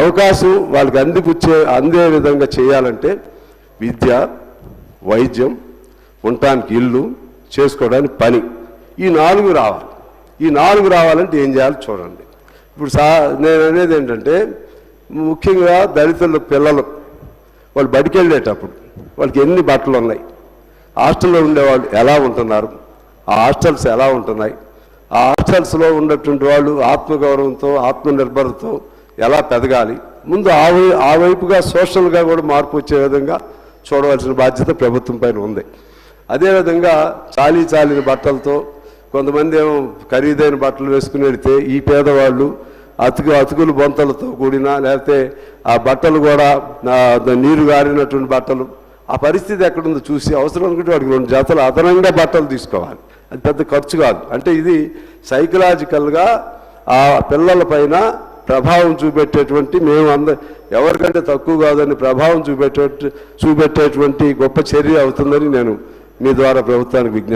అవకాశం వాళ్ళకి అందిపుచ్చే అందే విధంగా చేయాలంటే విద్య వైద్యం ఉండటానికి ఇల్లు చేసుకోవడానికి పని. ఈ నాలుగు రావాలి. ఈ నాలుగు రావాలంటే ఏం చేయాలి చూడండి. ఇప్పుడు సా నేను అనేది ఏంటంటే ముఖ్యంగా దళితుల పిల్లలు వాళ్ళు బడికి వెళ్ళేటప్పుడు వాళ్ళకి ఎన్ని బట్టలు ఉన్నాయి? హాస్టల్లో ఉండేవాళ్ళు ఎలా ఉంటున్నారు? ఆ హాస్టల్స్ ఎలా ఉంటున్నాయి? ఆ హాస్టల్స్లో ఉన్నటువంటి వాళ్ళు ఆత్మగౌరవంతో ఆత్మనిర్భరతో ఎలా పెదగాలి? ముందు ఆ వై ఆ వైపుగా సోషల్గా కూడా మార్పు వచ్చే విధంగా చూడవలసిన బాధ్యత ప్రభుత్వం పైన ఉంది. అదేవిధంగా చాలీ చాలిన బట్టలతో కొంతమంది ఏమో ఖరీదైన బట్టలు వేసుకుని వెళితే ఈ పేదవాళ్ళు అతుకు అతుకులు బొంతలతో కూడిన లేకపోతే ఆ బట్టలు కూడా నీరు గారినటువంటి బట్టలు. ఆ పరిస్థితి ఎక్కడుందో చూసి అవసరం అనుకుంటే వాడికి రెండు జతలు అదనంగా బట్టలు తీసుకోవాలి. అది పెద్ద ఖర్చు కాదు. అంటే ఇది సైకలాజికల్గా ఆ పిల్లల పైన ప్రభావం చూపెట్టేటువంటి మేము అంద ఎవరికంటే తక్కువ కాదని ప్రభావం చూపెట్టే చూపెట్టేటువంటి గొప్ప చర్య అవుతుందని నేను మీ ద్వారా ప్రభుత్వానికి విజ్ఞప్తి